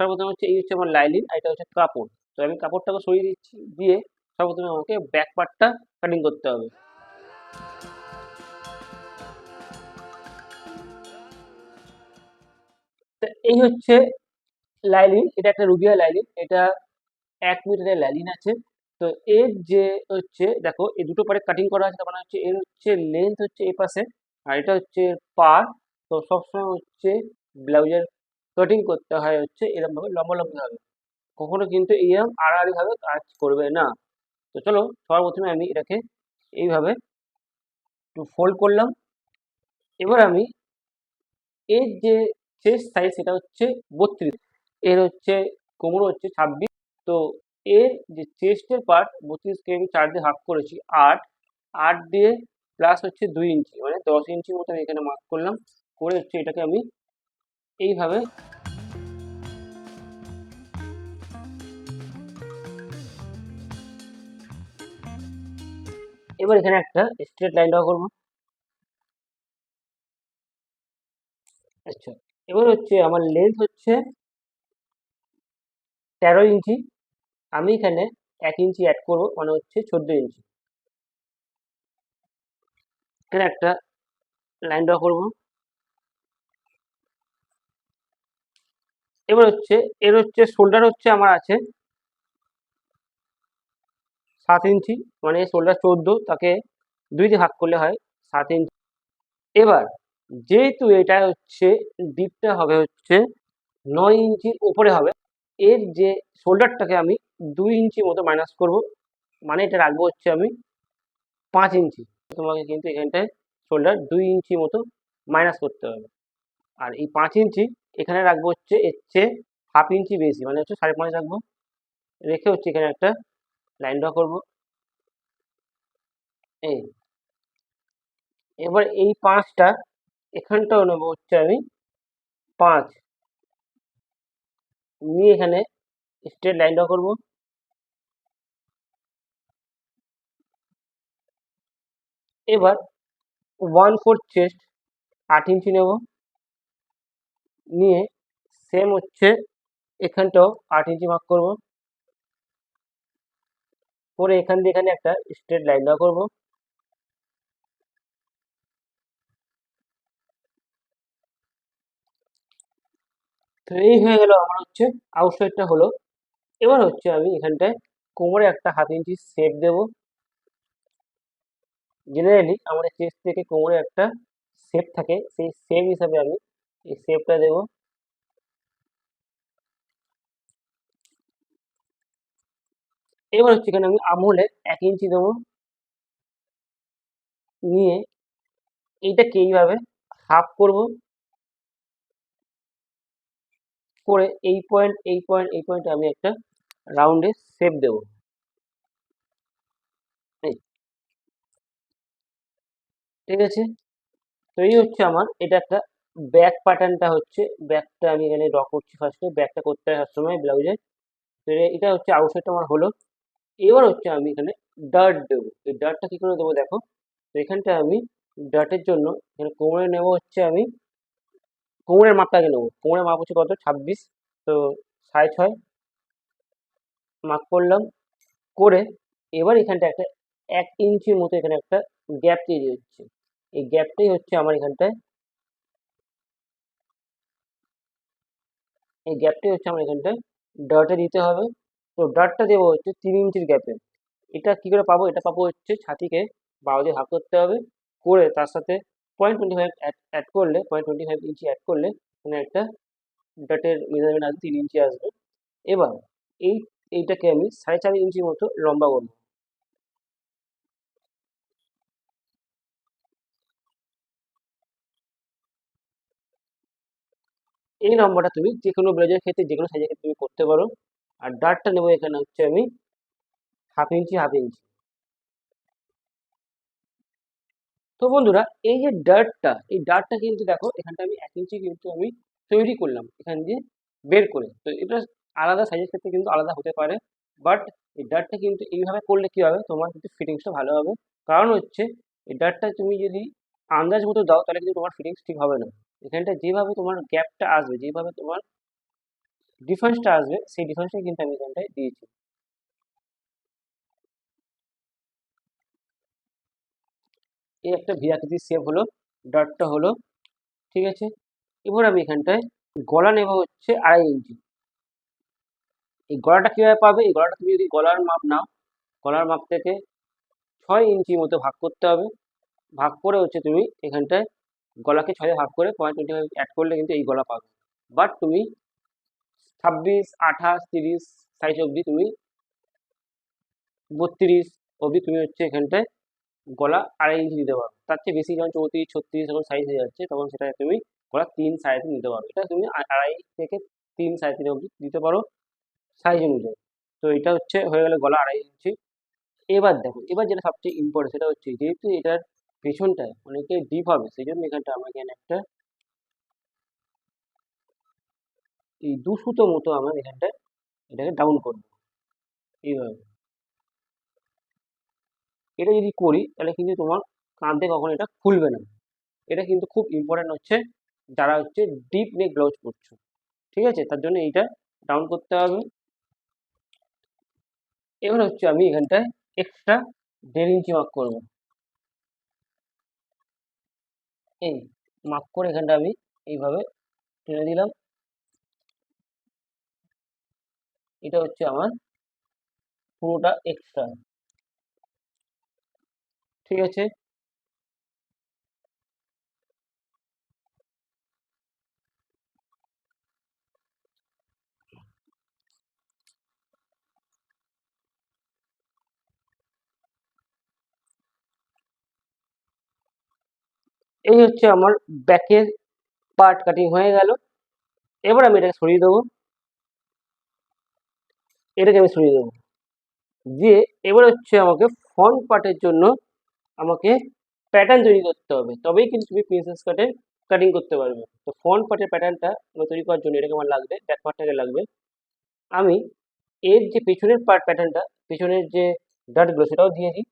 সর্বপ্রথম হচ্ছে এই হচ্ছে আমার লাইলিন, আর এটা হচ্ছে কাপড়। তো আমি কাপড়টাকে সরিয়ে দিচ্ছি, দিয়ে সর্বপ্রথমে আমাকে ব্যাক পার্টটা কাটিং করতে হবে। এই হচ্ছে লাইলিন, এটা একটা রুবিয়া লাইলিন, এটা এক মিটারের লাইলিন আছে। তো এর যে হচ্ছে, দেখো, এই দুটো পারে কাটিং করা আছে, তার মানে হচ্ছে এর হচ্ছে লেন্থ হচ্ছে এই পাশে, আর এটা হচ্ছে পার। তো সবসময় হচ্ছে ব্লাউজের কাটিং করতে হয় হচ্ছে এরকম ভাবে লম্বা লম্বা ভাবে কখনো কিন্তু এরকম আড়াআড়ি ভাবে কাজ করবে না। তো চলো সবার প্রথমে আমি এটাকে এইভাবে একটু ফোল্ড করলাম। এবার আমি এর যে চেস্ট সাইজ সেটা হচ্ছে বত্রিশ। এর হচ্ছে কোমর হচ্ছে ছাব্বিশ। তো এর যে চেস্টের পার্ট বত্রিশকে আমি চার দিয়ে হাফ করেছি আট। আট দিয়ে প্লাস হচ্ছে দুই ইঞ্চি মানে দশ ইঞ্চি মতো আমি এখানে মার্ক করলাম। করে হচ্ছে এটাকে আমি এইভাবে। এবার এখানে একটা স্ট্রেট লাইন ড্র করব। আচ্ছা এবার হচ্ছে আমার লেন্থ হচ্ছে তেরো ইঞ্চি। আমি এখানে এক ইঞ্চি অ্যাড করব মানে হচ্ছে চোদ্দ ইঞ্চি। এখানে একটা লাইন ড্র করব। এবার হচ্ছে, এর হচ্ছে শোল্ডার হচ্ছে আমার আছে সাত ইঞ্চি মানে শোল্ডার চোদ্দ, তাকে দুই দিয়ে ভাগ করলে হয় সাত ইঞ্চি। এবার যেহেতু এটা হচ্ছে ডিপটা হবে হচ্ছে নয় ইঞ্চির উপরে হবে, এর যে শোল্ডারটাকে আমি দুই ইঞ্চি মতো মাইনাস করব মানে এটা রাখব হচ্ছে আমি পাঁচ ইঞ্চি। তোমাকে কিন্তু এখানটায় শোল্ডার দুই ইঞ্চি মতো মাইনাস করতে হবে। আর এই পাঁচ ইঞ্চি এখানে রাখব হচ্ছে, এর চেয়ে হাফ ইঞ্চি বেশি মানে হচ্ছে সাড়ে পাঁচ রাখব। রেখে হচ্ছে এখানে একটা লাইন ড্র করব। এই। এবার এই পাঁচটা, এখানটাও নেব হচ্ছে আমি পাঁচ। নিয়ে এখানে স্ট্রেট লাইন ড্র করব। এবার ওয়ান ফোর চেস্ট আট ইঞ্চি নেব। নিয়ে সেম হচ্ছে, এখানটাও আট ইঞ্চি মার্ক করব। করে এখান দিয়ে এখানে একটা স্ট্রেট লাইন ড্র করব। তো এই হয়ে গেল আমার হচ্ছে আউটসাইডটা হলো। এবার হচ্ছে আমি এখানটায় কোমরে একটা হাত ইঞ্চি শেপ দেব। জেনারেলি আমাদের চেস্ট থেকে কোমরে একটা শেপ থাকে, সেই শেপ হিসাবে আমি এই শেপটা দেব। এবার হচ্ছে এখানে আমি আমলে এক ইঞ্চি দেবো। নিয়ে এইটাকে এইভাবে হাফ করব। করে এই পয়েন্ট এই পয়েন্ট এই পয়েন্টে আমি একটা রাউন্ডে শেপ দেব। ঠিক আছে? তো এই হচ্ছে আমার, এটা একটা ব্যাক প্যাটার্নটা হচ্ছে, ব্যাকটা আমি এখানে ড্র করছি ফার্স্টে ব্যাকটা করতে হয় সবসময় ব্লাউজে তো এটা হচ্ছে আউটসাইডটা আমার হলো। এবার হচ্ছে আমি এখানে ডার্ট দেবো। এই ডার্টটা কী করে দেবো দেখো? তো এখানটা আমি ডার্টের জন্য এখানে কোমরে নেব হচ্ছে আমি, কোমরের মাপটাকে নেব। কোমরের মাপ হচ্ছে কত? ছাব্বিশ। তো সাড়ে ছয় মাপ করলাম। করে এবার এখানটা একটা এক ইঞ্চির মতো এখানে একটা গ্যাপ তৈরি হচ্ছে। এই গ্যাপটাই হচ্ছে আমার এখানটায় এই গ্যাপটি হচ্ছে আমার এখানটায় ডার্টে দিতে হবে। তো ডার্টটা দেবো হচ্ছে তিন ইঞ্চির গ্যাপে এটা কি করে পাবো? এটা পাবো হচ্ছে ছাতিকে বারো দিয়ে ভাগ করতে হবে। করে তার সাথে পয়েন্ট টোয়েন্টি ফাইভ অ্যাড করলে point twenty five inch add করলে মানে একটা ডাটের মেজারমেন্ট আসবে, তিন ইঞ্চি আসবে। এবার এই, এইটাকে আমি সাড়ে চার ইঞ্চি মতো লম্বা করব। এই লম্বাটা তুমি যে কোনো ব্লাউজের ক্ষেত্রে যে কোনো সাইজের ক্ষেত্রে তুমি করতে পারো। আর ডার্টটা নেব এখানে হচ্ছে আমি হাফ ইঞ্চি হাফ ইঞ্চি তো বন্ধুরা, এই যে ডার্টটা এই ডার্টটা কিন্তু দেখো, এখানটা আমি এক ইঞ্চি কিন্তু আমি তৈরি করলাম। এখান দিয়ে বের করে। তো এটা আলাদা সাইজের ক্ষেত্রে কিন্তু আলাদা হতে পারে। বাট এই ডার্টটা কিন্তু এইভাবে করলে কি হবে? তোমার কিন্তু ফিটিংসটা ভালো হবে। কারণ হচ্ছে, এই ডার্টটা তুমি যদি আন্দাজ মতো দাও, তাহলে কিন্তু তোমার ফিটিংস ঠিক হবে না। এখানটা যেভাবে তোমার গ্যাপটা আসবে, যেভাবে তোমার ডিফারেন্সটা আসবে, সেই ডিফারেন্সটা কিন্তু আমি এখানটায় দিয়েছি। এই একটা ভি আকৃতির শেপ হলো ডটটা হলো, ঠিক আছে? এবার আমি এখানটায় গলা নেব হচ্ছে আড়াই ইঞ্চি এই গলাটা কীভাবে পাবে? এই গলাটা তুমি যদি গলার মাপ নাও, গলার মাপ থেকে ছয় ইঞ্চি মতো ভাগ করতে হবে। ভাগ করে হচ্ছে তুমি এখানটায় গলাকে ছয় ভাগ করে পয়েন্ট টোয়েন্টি ফাইভ অ্যাড করলে কিন্তু এই গলা পাবে। বাট তুমি ছাব্বিশ, আঠাশ, তিরিশ সাইজ অবধি তুমি বত্রিশ অবধি তুমি হচ্ছে এখানটায় গলা আড়াই ইঞ্চি দিতে পারো। তার চেয়ে বেশি যখন চৌত্রিশ, ছত্রিশ যখন সাইজ হয়ে যাচ্ছে, তখন সেটা তুমি গলা তিন সাড়ে তিন দিতে পারো। এটা তুমি আড়াই থেকে তিন সাড়ে তিন অবধি দিতে পারো সাইজ অনুযায়ী। তো এটা হচ্ছে হয়ে গেলে গলা আড়াই ইঞ্চি এবার দেখো, এবার যেটা সবচেয়ে ইম্পর্টেন্ট সেটা হচ্ছে যেহেতু এটার পেছনটায় অনেকে ডিপ হবে সেই জন্য এখানটা আমাকে একটা এই দু সুতো মতো আমার এখানটায় এটাকে ডাউন করব এইভাবে। এটা যদি করি, তাহলে কিন্তু তোমার কাঁধে কখনো এটা খুলবে না। এটা কিন্তু খুব ইম্পর্টেন্ট হচ্ছে যারা হচ্ছে ডিপ নেক ব্লাউজ করছ ঠিক আছে? তার জন্য এইটা ডাউন করতে হবে। এবার হচ্ছে আমি এখানটায় এক্সট্রা দেড় ইঞ্চি মার্ক করব। এই মাপ করে এখানটা আমি এইভাবে টেনে দিলাম। এটা হচ্ছে আমার পুরোটা এক্সট্রা ঠিক আছে? এই হচ্ছে আমার ব্যাকের পার্ট কাটিং হয়ে গেল। এবার আমি এটাকে সরিয়ে দেবো। এটাকে আমি সরিয়ে দেবো। দিয়ে এবার হচ্ছে আমাকে ফ্রন্ট পার্টের জন্য আমাকে প্যাটার্ন তৈরি করতে হবে। তবেই কিন্তু তুমি প্রিন্সেস কাটের কাটিং করতে পারবে। তো ফ্রন্ট পার্টের প্যাটার্নটা তৈরি করার জন্য এটাকে আমার লাগবে ব্যাক পার্টটাকে লাগবে। আমি এর যে পেছনের পার্ট প্যাটার্নটা পেছনের যে ডাটগুলো সেটাও দিয়েছি